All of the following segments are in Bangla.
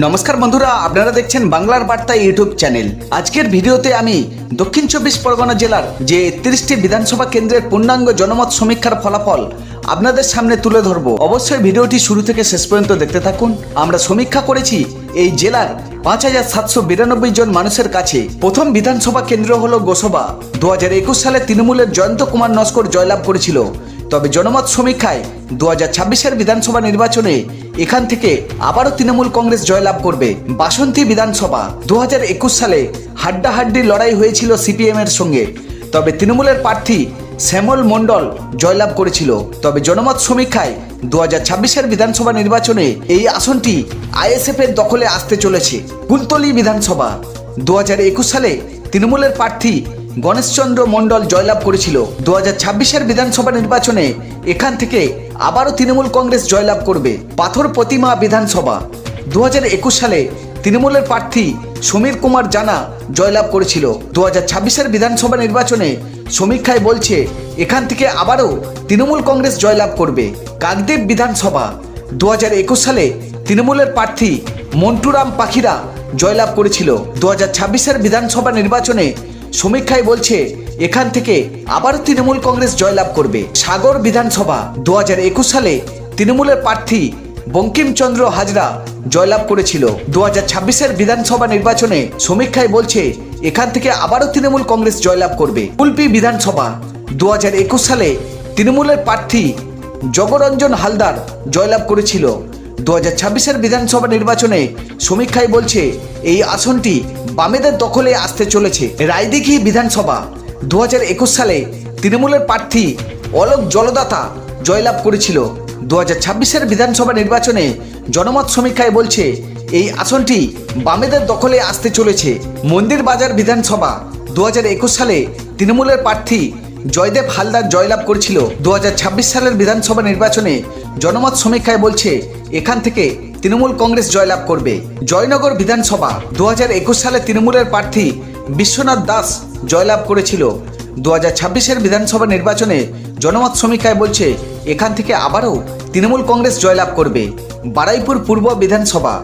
নমস্কার বন্ধুরা, আপনারা দেখছেন বাংলার বার্তা ইউটিউব চ্যানেল। আজকের ভিডিওতে আমি দক্ষিণ চব্বিশ পরগনা জেলার যে তিরিশটি বিধানসভা কেন্দ্রের পূর্ণাঙ্গ জনমত সমীক্ষার ফলাফল আপনাদের সামনে তুলে ধরব। অবশ্যই ভিডিওটি শুরু থেকে শেষ পর্যন্ত দেখতে থাকুন। আমরা সমীক্ষা করেছি, এই জেলার পাঁচ হাজার সাতশো বিরানব্বই জন মানুষের কাছে। প্রথম বিধানসভা কেন্দ্র হলো গোসবা। দু হাজার একুশ সালে তৃণমূলের জয়ন্ত কুমার নস্কর জয়লাভ করেছিল। তবে জনমত সমীক্ষায় দু হাজার ছাব্বিশের বিধানসভা নির্বাচনে এখান থেকে আবারও তৃণমূল কংগ্রেস জয়লাভ করবে বাসন্তী বিধানসভা। দু হাজার একুশ সালে হাড্ডাহাড্ডি লড়াই হয়েছিল সিপিএম এর সঙ্গে। তবে তৃণমূলের প্রার্থী শ্যামল মণ্ডল জয়লাভ করেছিল। তবে জনমত সমীক্ষায় দু হাজার ছাব্বিশের বিধানসভা নির্বাচনে এই আসনটি আইএসএফ এর দখলে আসতে চলেছে। কুলতলি বিধানসভা। দু হাজার একুশ সালে তৃণমূলের প্রার্থী গণেশচন্দ্র মণ্ডল জয়লাভ করেছিল। দু হাজার ছাব্বিশের বিধানসভা নির্বাচনে এখান থেকে আবারও তৃণমূল কংগ্রেস জয়লাভ করবে পাথর প্রতিমা বিধানসভা। দু হাজার একুশ সালে তৃণমূলের প্রার্থী সমীর কুমার জানা জয়লাভ করেছিল। দু হাজার ছাব্বিশের বিধানসভা নির্বাচনে সমীক্ষায় বলছে, এখান থেকে আবারও তৃণমূল কংগ্রেস জয়লাভ করবে। কাকদ্বীপ বিধানসভা। দু হাজার একুশ সালে তৃণমূলের প্রার্থী মন্টুরাম পাখিরা জয়লাভ করেছিল। দু হাজার ছাব্বিশের বিধানসভা নির্বাচনে সমীক্ষায় বলছে, এখান থেকে আবার তৃণমূল কংগ্রেস জয়লাভ করবে। সাগর বিধানসভা দু হাজার একুশ সালে তৃণমূলের প্রার্থী বঙ্কিমচন্দ্র হাজরা জয়লাভ করেছিল। দু হাজার ছাব্বিশের বিধানসভা নির্বাচনে সমীক্ষায় বলছে, এখান থেকে আবারও তৃণমূল কংগ্রেস জয়লাভ করবে। কুলপি বিধানসভা দু হাজার একুশ সালে তৃণমূলের প্রার্থী জগরঞ্জন হালদার জয়লাভ করেছিল। দু হাজার ছাব্বিশের বিধানসভা নির্বাচনে সমীক্ষায় বলছে, এই আসনটি বামেদের দখলে আসতে চলেছে। রায়দিঘি বিধানসভা, দু হাজার একুশ সালে তৃণমূলের প্রার্থী অলোক জলদাতা জয়লাভ করেছিল। দু হাজার ছাব্বিশের বিধানসভা নির্বাচনে জনমত সমীক্ষায় বলছে, এই আসনটি বামেদের দখলে আসতে চলেছে। মন্দির বাজার বিধানসভা, দু হাজার একুশ সালে তৃণমূলের প্রার্থী জয়দেব হালদার জয়লাভ করেছিল। দু হাজার ছাব্বিশ সালের বিধানসভা নির্বাচনে জনমত সমীক্ষায় বলছে, এখান থেকে তৃণমূল কংগ্রেস জয়লাভ করবে। জয়নগর বিধানসভা দু হাজার একুশ সালে তৃণমূলের প্রার্থী বিশ্বনাথ দাস জয়লাভ করেছিল। দু হাজার ছাব্বিশের বিধানসভা নির্বাচনে জনমত সমীক্ষায় বলছে, এখান থেকে আবারও তৃণমূল কংগ্রেস জয়লাভ করবে। বারাইপুর পূর্ব বিধানসভা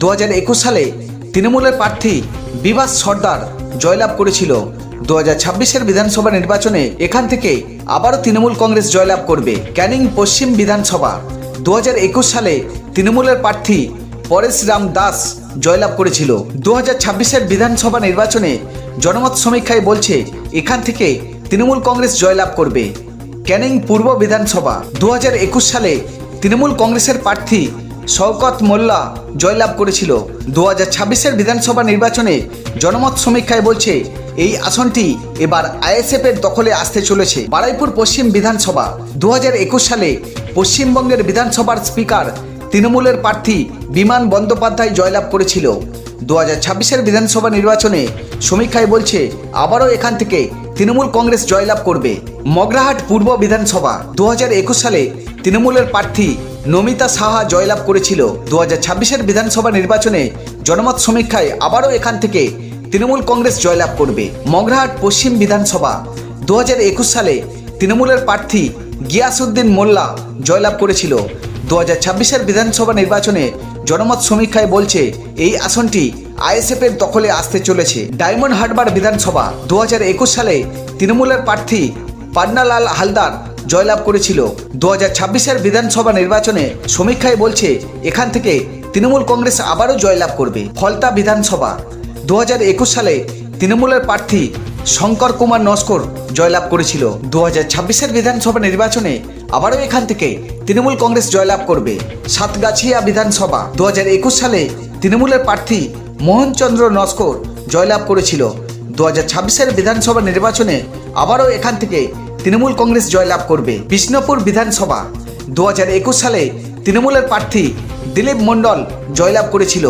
দু হাজার একুশ সালে তৃণমূলের প্রার্থী বিভাস সর্দার জয়লাভ করেছিল। দু হাজার ছাব্বিশের বিধানসভা নির্বাচনে এখান থেকে আবারও তৃণমূল কংগ্রেস জয়লাভ করবে ক্যানিং পশ্চিম বিধানসভা। দু হাজার একুশ সালে তৃণমূলের প্রার্থী পরেশ রাম দাস জয়লাভ করেছিল। দু হাজার ছাব্বিশের বিধানসভা নির্বাচনে জনমত সমীক্ষায় বলছে এখান থেকে তৃণমূল কংগ্রেস জয়লাভ করবে। ক্যানিং পূর্ব বিধানসভা। দু হাজার একুশ সালে তৃণমূল কংগ্রেসের প্রার্থী শওকত মোল্লা জয়লাভ করেছিল। দু হাজার ছাব্বিশের বিধানসভা নির্বাচনে জনমত সমীক্ষায় বলছে এই আসনটি এবার আইএসএফ এর দখলে আসতে চলেছে। বারাইপুর পশ্চিম বিধানসভা দু হাজার একুশ সালে পশ্চিমবঙ্গের বিধানসভার স্পিকার তৃণমূলের প্রার্থী বিমান বন্দ্যোপাধ্যায় জয়লাভ করেছিল। দু হাজার ছাব্বিশের বিধানসভা নির্বাচনে সমীক্ষায় বলছে, আবারও এখান থেকে তৃণমূল কংগ্রেস জয়লাভ করবে। মগরাহাট পূর্ব বিধানসভা দু একুশ সালে তৃণমূলের প্রার্থী নমিতা সাহা জয়লাভ করেছিল। দু হাজার বিধানসভা নির্বাচনে জনমত সমীক্ষায় আবারও এখান থেকে তৃণমূল কংগ্রেস জয়লাভ করবে মগরাহাট পশ্চিম বিধানসভা। দু হাজার একুশ সালে তৃণমূলের প্রার্থী গিয়াসউদ্দিন মোল্লা জয়লাভ করেছিল। দু হাজার ছাব্বিশের বিধানসভা নির্বাচনে জনমত সমীক্ষায় বলছে, এই আসনটি আইএসএফ এর দখলে আসতে চলেছে। ডায়মন্ড হারবার বিধানসভা দু হাজার একুশ সালে তৃণমূলের প্রার্থী পান্নালাল হালদার জয়লাভ করেছিল। দু হাজার ছাব্বিশের বিধানসভা নির্বাচনে সমীক্ষায় বলছে, এখান থেকে তৃণমূল কংগ্রেস আবারও জয়লাভ করবে। ফলতা বিধানসভা দু হাজার একুশ সালে তৃণমূলের প্রার্থী শঙ্কর কুমার নস্কর জয়লাভ করেছিল। দু হাজার ছাব্বিশের বিধানসভা নির্বাচনে আবারও এখান থেকে তৃণমূল কংগ্রেস জয়লাভ করবে। সাতগাছিয়া বিধানসভা। দু হাজার একুশ সালে তৃণমূলের প্রার্থী মোহনচন্দ্র নস্কর জয়লাভ করেছিল। দু হাজার ছাব্বিশের বিধানসভা নির্বাচনে আবারও এখান থেকে তৃণমূল কংগ্রেস জয়লাভ করবে। বিষ্ণুপুর বিধানসভা। দু হাজার একুশ সালে তৃণমূলের প্রার্থী দিলীপ মণ্ডল জয়লাভ করেছিল।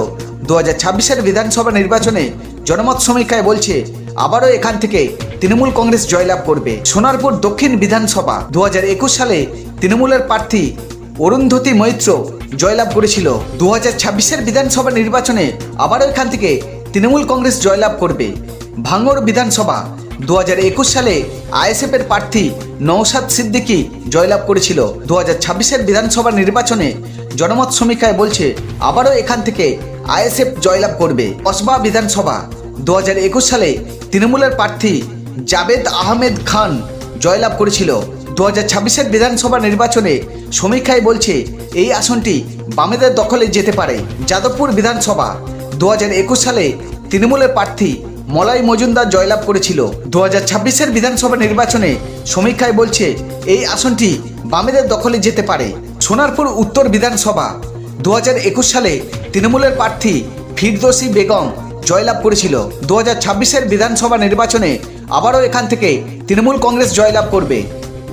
দু হাজার বিধানসভা নির্বাচনে জনমত সমীক্ষায় বলছে, আবারও এখান থেকে তৃণমূল কংগ্রেস জয়লাভ করবে। সোনারপুর দক্ষিণ বিধানসভা দু হাজার একুশ সালে তৃণমূলের প্রার্থী অরুন্ধতী মৈত্র জয়লাভ করেছিল। দু হাজার বিধানসভা নির্বাচনে আবারও এখান থেকে তৃণমূল কংগ্রেস জয়লাভ করবে। ভাঙড় বিধানসভা দু হাজার একুশ সালে আইএসএফ এর প্রার্থী নৌসাদ সিদ্দিকী জয়লাভ করেছিল। দু হাজার বিধানসভা নির্বাচনে জনমত সমীক্ষায় বলছে, আবারও এখান থেকে আইএসএফ জয়লাভ করবে কসবা বিধানসভা। দু হাজার একুশ সালে তৃণমূলের প্রার্থী জাবেদ আহমেদ খান জয়লাভ করেছিল। দু হাজার ছাব্বিশের বিধানসভা নির্বাচনে সমীক্ষায় বলছে, এই আসনটি বামেদের দখলে যেতে পারে। যাদবপুর বিধানসভা দু হাজার একুশ সালে তৃণমূলের প্রার্থী মলাই মজুমদার জয়লাভ করেছিল। দু হাজার ছাব্বিশের বিধানসভা নির্বাচনে সমীক্ষায় বলছে, এই আসনটি বামেদের দখলে যেতে পারে। সোনারপুর উত্তর বিধানসভা দু হাজার একুশ সালে তৃণমূলের প্রার্থী ফিরদোসি বেগম জয়লাভ করেছিল। দু হাজার ছাব্বিশের বিধানসভা নির্বাচনে আবারও এখান থেকে তৃণমূল কংগ্রেস জয়লাভ করবে।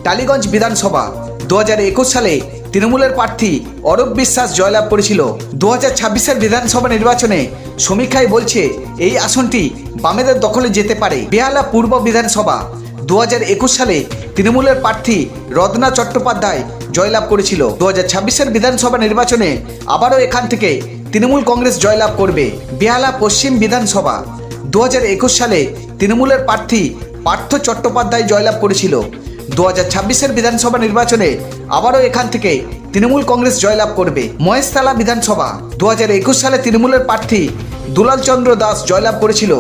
টালিগঞ্জ বিধানসভা দু হাজার একুশ সালে তৃণমূলের প্রার্থী অরূপ বিশ্বাস জয়লাভ করেছিল। দু হাজার ছাব্বিশের বিধানসভা নির্বাচনে সমীক্ষায় বলছে, এই আসনটি বামেদের দখলে যেতে পারে। বেহালা পূর্ব বিধানসভা দু হাজার একুশ সালে তৃণমূলের প্রার্থী রত্না চট্টোপাধ্যায় জয়লাভ করেছিল। দু হাজার ছাব্বিশের বিধানসভা নির্বাচনে আবারও এখান থেকে তৃণমূল কংগ্রেস জয়লাভ করবে বেহালা পশ্চিম বিধানসভা। দু হাজার একুশ সালে তৃণমূলের প্রার্থী পার্থ চট্টোপাধ্যায় জয়লাভ করেছিল। দু হাজার ছাব্বিশের বিধানসভা নির্বাচনে আবারও এখান থেকে তৃণমূল কংগ্রেস জয়লাভ করবে। মহেশতলা বিধানসভা। দু হাজার একুশ সালে তৃণমূলের প্রার্থী দুলাল চন্দ্র দাস জয়লাভ করেছিল।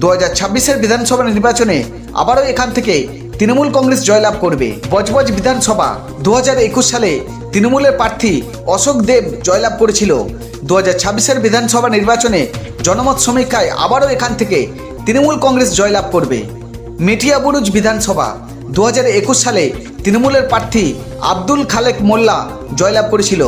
দু হাজার ছাব্বিশের বিধানসভা নির্বাচনে আবারও এখান থেকে তৃণমূল কংগ্রেস জয়লাভ করবে। বজবজ বিধানসভা। দু একুশ সালে তৃণমূলের প্রার্থী অশোক দেব জয়লাভ করেছিল। দু হাজার ছাব্বিশের বিধানসভা নির্বাচনে জনমত সমীক্ষায় আবারও এখান থেকে তৃণমূল কংগ্রেস জয়লাভ করবে। মেটিয়াবুরুজ বিধানসভা। দু হাজার একুশ সালে তৃণমূলের প্রার্থী আব্দুল খালেক মোল্লা জয়লাভ করেছিল।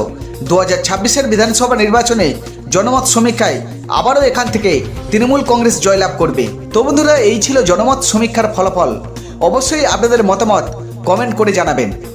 দু হাজার ছাব্বিশের বিধানসভা নির্বাচনে জনমত সমীক্ষায় আবারও এখান থেকে তৃণমূল কংগ্রেস জয়লাভ করবে। তো বন্ধুরা, এই ছিল জনমত সমীক্ষার ফলাফল। অবশ্যই আপনাদের মতামত কমেন্ট করে জানাবেন।